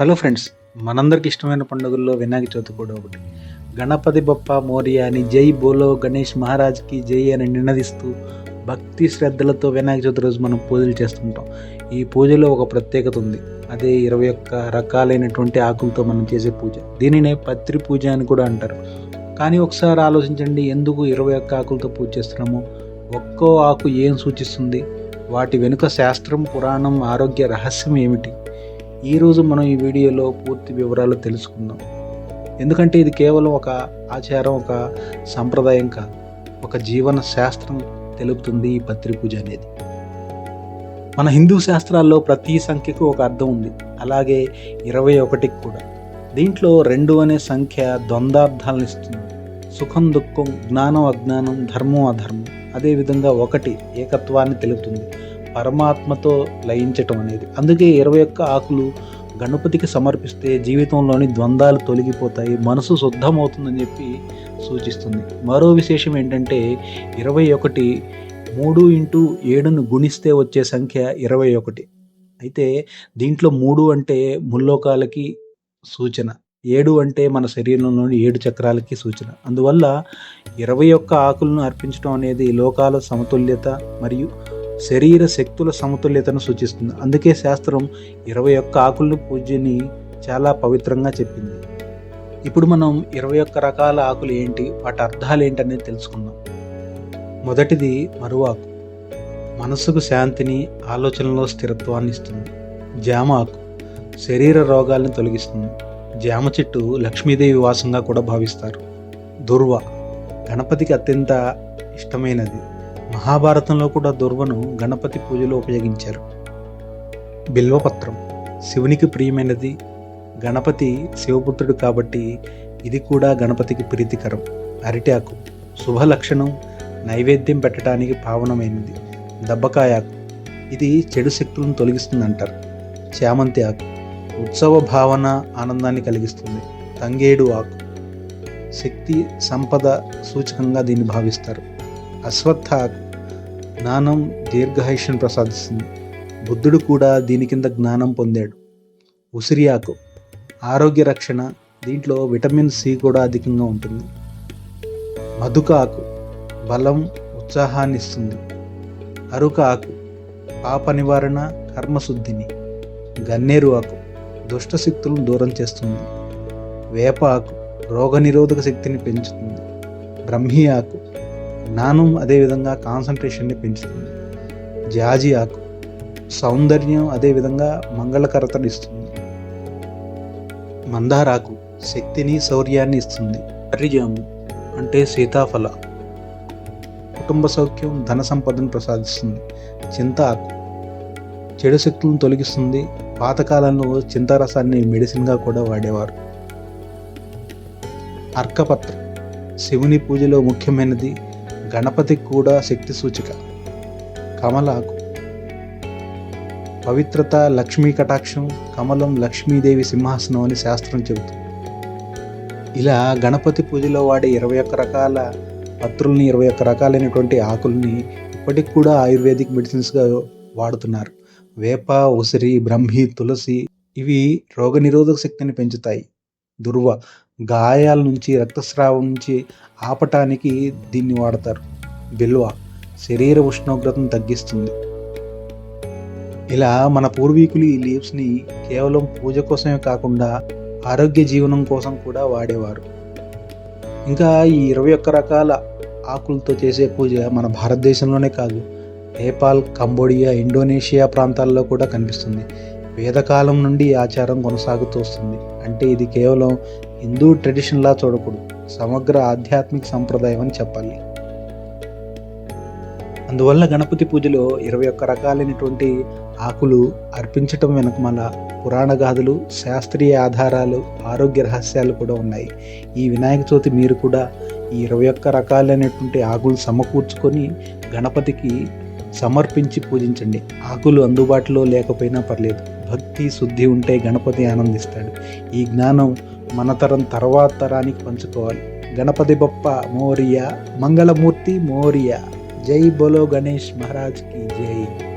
Hello friends మనందరికి ఇష్టమైన పండుగల్లో వినాయక చవితి కూడా ఒకటి. గణపతి బప్ప మోరియా అని జై బోలో గణేష్ మహారాజ్కి జై అని నినదిస్తూ భక్తి శ్రద్ధలతో వినాయక చవితి రోజు మనం పూజలు చేస్తుంటాం. ఈ పూజలో ఒక ప్రత్యేకత ఉంది. అదే ఇరవై ఒక్క రకాలైనటువంటి ఆకులతో మనం చేసే పూజ. దీనినే పత్రి పూజ అని కూడా అంటారు. కానీ ఒకసారి ఆలోచించండి ఎందుకు ఇరవై ఒక్క ఆకులతో పూజ చేస్తున్నాము? ఒక్కో ఆకు ఏం సూచిస్తుంది? వాటి వెనుక శాస్త్రం పురాణం ఆరోగ్య రహస్యం ఏమిటి? ఈరోజు మనం ఈ వీడియోలో పూర్తి వివరాలు తెలుసుకుందాం. ఎందుకంటే ఇది కేవలం ఒక ఆచారం ఒక సంప్రదాయం కాదు. ఒక జీవన శాస్త్రం తెలుపుతుంది ఈ పత్రి పూజ అనేది. మన హిందూ శాస్త్రాల్లో ప్రతి సంఖ్యకు ఒక అర్థం ఉంది. అలాగే ఇరవై ఒకటికి కూడా. దీంట్లో రెండు అనే సంఖ్య ద్వంద్వార్థాలను ఇస్తుంది. సుఖం దుఃఖం జ్ఞానం అజ్ఞానం ధర్మం అధర్మం. అదేవిధంగా ఒకటి ఏకత్వాన్ని తెలుపుతుంది. పరమాత్మతో లయించటం అనేది. అందుకే ఇరవై ఒక్క ఆకులు గణపతికి సమర్పిస్తే జీవితంలోని ద్వంద్వాలు తొలగిపోతాయి మనసు శుద్ధమవుతుందని చెప్పి సూచిస్తుంది. మరో విశేషం ఏంటంటే ఇరవై ఒకటి మూడు ఇంటూ ఏడును గుణిస్తే వచ్చే సంఖ్య ఇరవై ఒకటి. అయితే దీంట్లో మూడు అంటే ముల్లోకాలకి సూచన ఏడు అంటే మన శరీరంలోని ఏడు చక్రాలకి సూచన. అందువల్ల ఇరవై ఒక్క ఆకులను అర్పించడం అనేది లోకాల సమతుల్యత మరియు శరీర శక్తుల సమతుల్యతను సూచిస్తుంది. అందుకే శాస్త్రం ఇరవై ఒక్క ఆకులను పూజని చాలా పవిత్రంగా చెప్పింది. ఇప్పుడు మనం ఇరవై ఒక్క రకాల ఆకులు ఏంటి వాటి అర్థాలు ఏంటనేది తెలుసుకుందాం. మొదటిది మరువాకు మనసుకు శాంతిని ఆలోచనలో స్థిరత్వాన్ని ఇస్తుంది. జామ ఆకు శరీర రోగాలను తొలగిస్తుంది. జామ చెట్టు లక్ష్మీదేవి వాసంగా కూడా భావిస్తారు. దుర్వ గణపతికి అత్యంత ఇష్టమైనది. మహాభారతంలో కూడా దుర్వను గణపతి పూజలో ఉపయోగించారు. బిల్వపత్రం. శివునికి ప్రియమైనది గణపతి శివపుత్రుడు కాబట్టి ఇది కూడా గణపతికి ప్రీతికరం. అరిటాకు. శుభ లక్షణం నైవేద్యం పెట్టడానికి పావనమైనది. దబ్బకాయ ఆకు ఇది చెడు శక్తులను తొలగిస్తుంది అంటారు చామంతి ఆకు. ఉత్సవ భావన ఆనందాన్ని కలిగిస్తుంది. తంగేడు ఆకు. శక్తి సంపద సూచకంగా దీన్ని భావిస్తారు. అశ్వత్థ ఆకు. జ్ఞానం దీర్ఘాయుష్ను ప్రసాదిస్తుంది. బుద్ధుడు కూడా దీని కింద జ్ఞానం పొందాడు. ఉసిరి ఆకు ఆరోగ్య రక్షణ దీంట్లో విటమిన్ సి కూడా అధికంగా ఉంటుంది. మధుక ఆకు బలం ఉత్సాహాన్ని ఇస్తుంది. అరుక ఆకు పాప నివారణ కర్మశుద్ధిని. గన్నేరు ఆకు దుష్ట శక్తులను దూరం చేస్తుంది. వేప ఆకు రోగనిరోధక శక్తిని పెంచుతుంది. బ్రహ్మి ఆకు జ్ఞానం అదేవిధంగా కాన్సన్ట్రేషన్ని పెంచుతుంది. జాజి ఆకు సౌందర్యం అదేవిధంగా మంగళకరతను ఇస్తుంది. మందారాకు శక్తిని శౌర్యాన్ని ఇస్తుంది. హరిజాము అంటే సీతాఫల. కుటుంబ సౌఖ్యం ధన సంపదను ప్రసాదిస్తుంది. చింత ఆకు చెడు శక్తులను తొలగిస్తుంది. పాతకాలంలో చింతారసాన్ని మెడిసిన్గా కూడా వాడేవారు. అర్కపత్రం శివుని పూజలో ముఖ్యమైనది. గణపతికి కూడా శక్తి సూచిక. కమలాకు. పవిత్రత లక్ష్మీ కటాక్షం కమలం లక్ష్మీదేవి సింహాసనం అని శాస్త్రం చెబుతుంది. ఇలా గణపతి పూజలో వాడే ఇరవై ఒక్క రకాల పత్రుల్ని ఇరవై ఒక్క రకాలైనటువంటి ఆకుల్ని ఇప్పటికి కూడా ఆయుర్వేదిక్ మెడిసిన్స్గా వాడుతున్నారు. వేప ఉసిరి బ్రహ్మి తులసి ఇవి రోగనిరోధక శక్తిని పెంచుతాయి. దుర్వ గాయాల నుంచి రక్తస్రావం నుంచి ఆపటానికి దీన్ని వాడతారు. బిల్వ శరీర ఉష్ణోగ్రతను తగ్గిస్తుంది. ఇలా మన పూర్వీకులు ఈ లీవ్స్ని కేవలం పూజ కోసమే కాకుండా ఆరోగ్య జీవనం కోసం కూడా వాడేవారు. ఇంకా ఈ ఇరవై ఒక్క రకాల ఆకులతో చేసే పూజ మన భారతదేశంలోనే కాదు నేపాల్ కంబోడియా ఇండోనేషియా ప్రాంతాల్లో కూడా కనిపిస్తుంది. వేదకాలం నుండి ఆచారం కొనసాగుతూ వస్తుంది. అంటే ఇది కేవలం హిందూ ట్రెడిషన్లా చూడకూడదు. సమగ్ర ఆధ్యాత్మిక సంప్రదాయం అని చెప్పాలి. అందువల్ల గణపతి పూజలో ఇరవై ఒక్క రకాలైనటువంటి ఆకులు అర్పించటం వెనక మన పురాణ గాథలు శాస్త్రీయ ఆధారాలు ఆరోగ్య రహస్యాలు కూడా ఉన్నాయి. ఈ వినాయక చవితి మీరు కూడా ఈ ఇరవై ఒక్క రకాలైనటువంటి ఆకులు సమకూర్చుకొని గణపతికి సమర్పించి పూజించండి. ఆకులు అందుబాటులో లేకపోయినా పర్లేదు. భక్తి శుద్ధి ఉంటే గణపతి ఆనందిస్తాడు. ఈ జ్ఞానం మన తరం తర్వాత తరానికి పంచుకోవాలి. గణపతి బొప్ప మోరియా మంగళమూర్తి మోరియా. జై బోలో గణేష్ మహారాజ్కి జై.